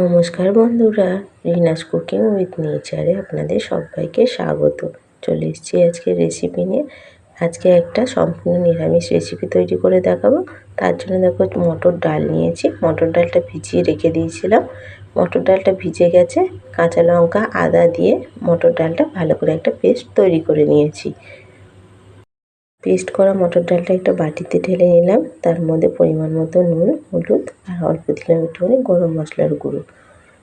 নমস্কার বন্ধুরা, Rina's cooking with নেচারে আপনাদের সবাইকে স্বাগত। চলে এসেছি আজকে রেসিপি নিয়ে। আজকে একটা সম্পূর্ণ নিরামিষ রেসিপি তৈরি করে দেখাবো। তার জন্য দেখো মটর ডাল নিয়েছি। মটর ডালটা ভিজিয়ে রেখে দিয়েছিলাম। মটর ডালটা ভিজে গেছে। কাঁচা লঙ্কা, আদা দিয়ে মটর ডালটা ভালো করে একটা পেস্ট তৈরি করে নিয়েছি। পেস্ট করা মটর ডালটা একটা বাটিতে ঢেলে নিলাম। তার মধ্যে পরিমাণ মতো নুন, হলুদ আর অল্প দিলাম একটুখানি গরম মশলার গুঁড়ো।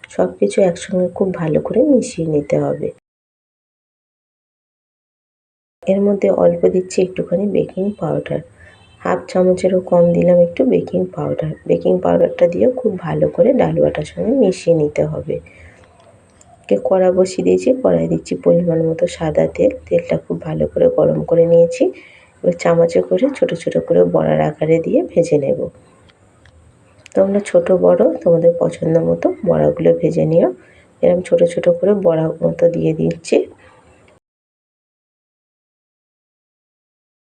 সব কিছু একসঙ্গে খুব ভালো করে মিশিয়ে নিতে হবে। এর মধ্যে অল্প দিচ্ছি একটুখানি বেকিং পাউডার। হাফ চামচেরও কম দিলাম একটু বেকিং পাউডার। বেকিং পাউডারটা দিয়েও খুব ভালো করে ডাল বাটার সঙ্গে মিশিয়ে নিতে হবে। কে কড়া বসিয়ে দিয়েছি কড়াই দিচ্ছি পরিমাণ মতো সাদা তেল। তেলটা খুব ভালো করে গরম করে নিয়েছি। চামচে করে ছোট ছোট করে বড়ার আকারে দিয়ে ভেজে নেব। তোমরা ছোট, বড়, তোমাদের পছন্দ মতো বড়াগুলো ভেজে নিও। এরকম ছোট ছোট করে বড়া মতো দিয়ে দিচ্ছি।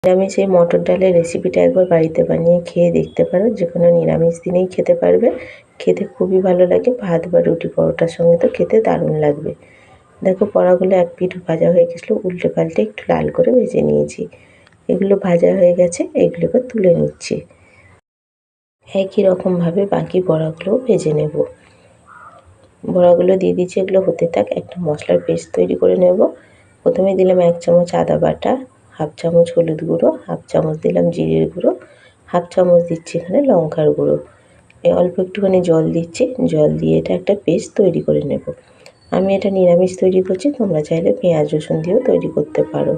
নিরামিষ এই মটর ডালের রেসিপিটা একবার বাড়িতে বানিয়ে খেয়ে দেখতে পারো। যে কোনো নিরামিষ দিনেই খেতে পারবে। খেতে খুবই ভালো লাগে। ভাত বা রুটি পরোটার সঙ্গে তো খেতে দারুণ লাগবে। দেখো বড়াগুলো এক পিঠ ভাজা হয়ে গেছিল। উল্টে পাল্টে একটু লাল করে ভেজে নিয়েছি। এগুলো ভাজা হয়ে গেছে, এগুলোকে তুলে নিচ্ছি। একই রকমভাবে বাকি বড়াগুলোও ভেজে নেব। বড়াগুলো দিয়ে দিচ্ছি, এগুলো হতে থাক, একটা মশলার পেস্ট তৈরি করে নেব। প্রথমে দিলাম এক চামচ আদা বাটা, হাফ চামচ হলুদ গুঁড়ো, হাফ চামচ দিলাম জিরের গুঁড়ো, হাফ চামচ দিচ্ছি এখানে লঙ্কার গুঁড়ো। অল্প একটুখানি জল দিচ্ছি, জল দিয়ে এটা একটা পেস্ট তৈরি করে নেব। আমি এটা নিরামিষ তৈরি করছি, তোমরা চাইলে পেঁয়াজ রসুন দিয়েও তৈরি করতে পারো।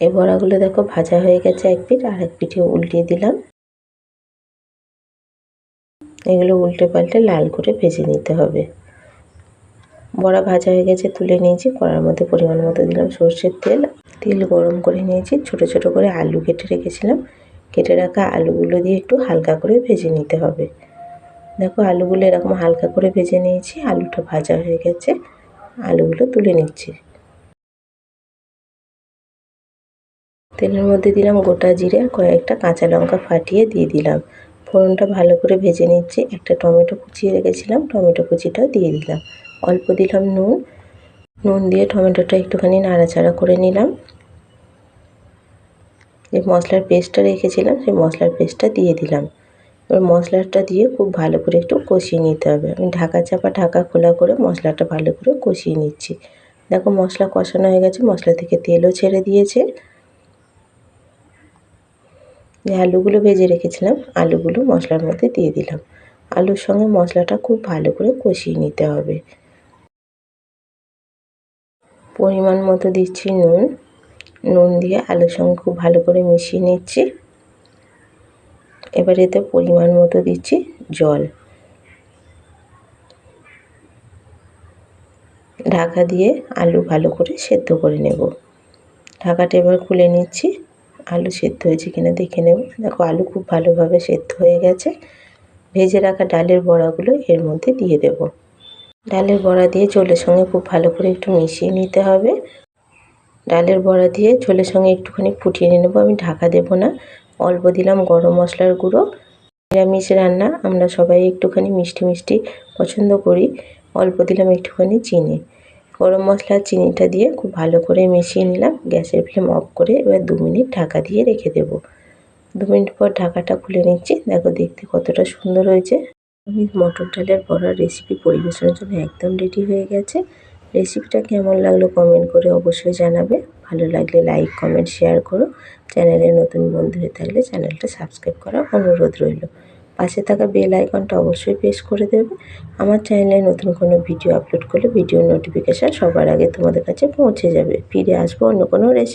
এই বড়াগুলো দেখো ভাজা হয়ে গেছে এক পিঠ, আর এক পিঠে উল্টিয়ে দিলাম। এগুলো উল্টে পাল্টে লাল করে ভেজে নিতে হবে। বড়া ভাজা হয়ে গেছে, তুলে নিয়েছি। কড়ার মধ্যে পরিমাণ মতো দিলাম সর্ষের তেল। তেল গরম করে নিয়েছি, ছোট ছোট করে আলু কেটে রেখেছিলাম। কেটে রাখা আলুগুলো দিয়ে একটু হালকা করে ভেজে নিতে হবে। দেখো আলুগুলো এরকম হালকা করে ভেজে নিয়েছি, আলুটা ভাজা হয়ে গেছে। আলুগুলো তুলে নিচ্ছি। তেলের মধ্যে দিলাম গোটা জিরে, কয়েকটা কাঁচা লঙ্কা ফাটিয়ে দিয়ে দিলাম। ফোড়নটা ভালো করে ভেজে নিচ্ছি। একটা টমেটো কুচিয়ে রেখেছিলাম, টমেটো কুচিটাও দিয়ে দিলাম। অল্প দিলাম নুন। নুন দিয়ে টমেটোটা একটুখানি নাড়াচাড়া করে নিলাম। যে মশলার পেস্টটা রেখেছিলাম, সেই মশলার পেস্টটা দিয়ে দিলাম। এবার মশলাটা দিয়ে খুব ভালো করে একটু কষিয়ে নিতে হবে। আমি ঢাকা চাপা ঢাকা খোলা করে মশলাটা ভালো করে কষিয়ে নিচ্ছি। দেখো মশলা কষানো হয়ে গেছে, মশলা থেকে তেলও ছেড়ে দিয়েছে। যে আলুগুলো ভেজে রেখেছিলাম। আলুগুলো মশলার মধ্যে দিয়ে দিলাম। আলুর সঙ্গে মশলাটা খুব ভালো করে কষিয়ে নিতে হবে। পরিমাণ মতো দিচ্ছি নুন। নুন দিয়ে আলুর সঙ্গে খুব ভালো করে মিশিয়ে নিচ্ছি। এবার এতে পরিমাণ মতো দিচ্ছি জল। ঢাকা দিয়ে আলু ভালো করে সেদ্ধ করে নেব। ঢাকাটা এবার খুলে নিচ্ছি। আলু সেদ্ধ হয়েছে কিনা দেখে নেব। দেখো, আলু খুব ভালোভাবে সেদ্ধ হয়ে গেছে। ভেজে রাখা ডালের বড়াগুলো এর মধ্যে দিয়ে দেব। ডালের বড়া দিয়ে ঝোলের সঙ্গে খুব ভালো করে একটু মিশিয়ে নিতে হবে। ডালের বড়া দিয়ে ঝোলের সঙ্গে একটুখানি ফুটিয়ে নিয়ে নেব। আমি ঢাকা দেব না। অল্প দিলাম গরম মশলার গুঁড়ো। নিরামিষ রান্না, আমরা সবাই একটুখানি মিষ্টি মিষ্টি পছন্দ করি। অল্প দিলাম একটুখানি চিনি। গরম মশলা, চিনিটা দিয়ে খুব ভালো করে মিশিয়ে নিলাম। গ্যাসের ফ্লেম অফ করে এবার দু মিনিট ঢাকা দিয়ে রেখে দেব। দু মিনিট পর ঢাকাটা খুলে নিচ্ছি। দেখো দেখতে কতটা সুন্দর হয়েছে। আমি মটর ডালের বড়ার রেসিপি পরিবেশনের জন্য একদম রেডি হয়ে গেছে। রেসিপিটা কেমন লাগল কমেন্ট করে অবশ্যই জানাবে। ভালো লাগলে লাইক কমেন্ট শেয়ার করো। চ্যানেলে নতুন বন্ধু হয়ে থাকলে চ্যানেলটা সাবস্ক্রাইব করার অনুরোধ রইল। পাশে থাকা বেল আইকনটা অবশ্যই প্রেস করে দেবে। আমার চ্যানেলে নতুন কোনো ভিডিও আপলোড করলে ভিডিও নোটিফিকেশান সবার আগে তোমাদের কাছে পৌঁছে যাবে। ফিরে আসব অন্য কোনো রেসিপি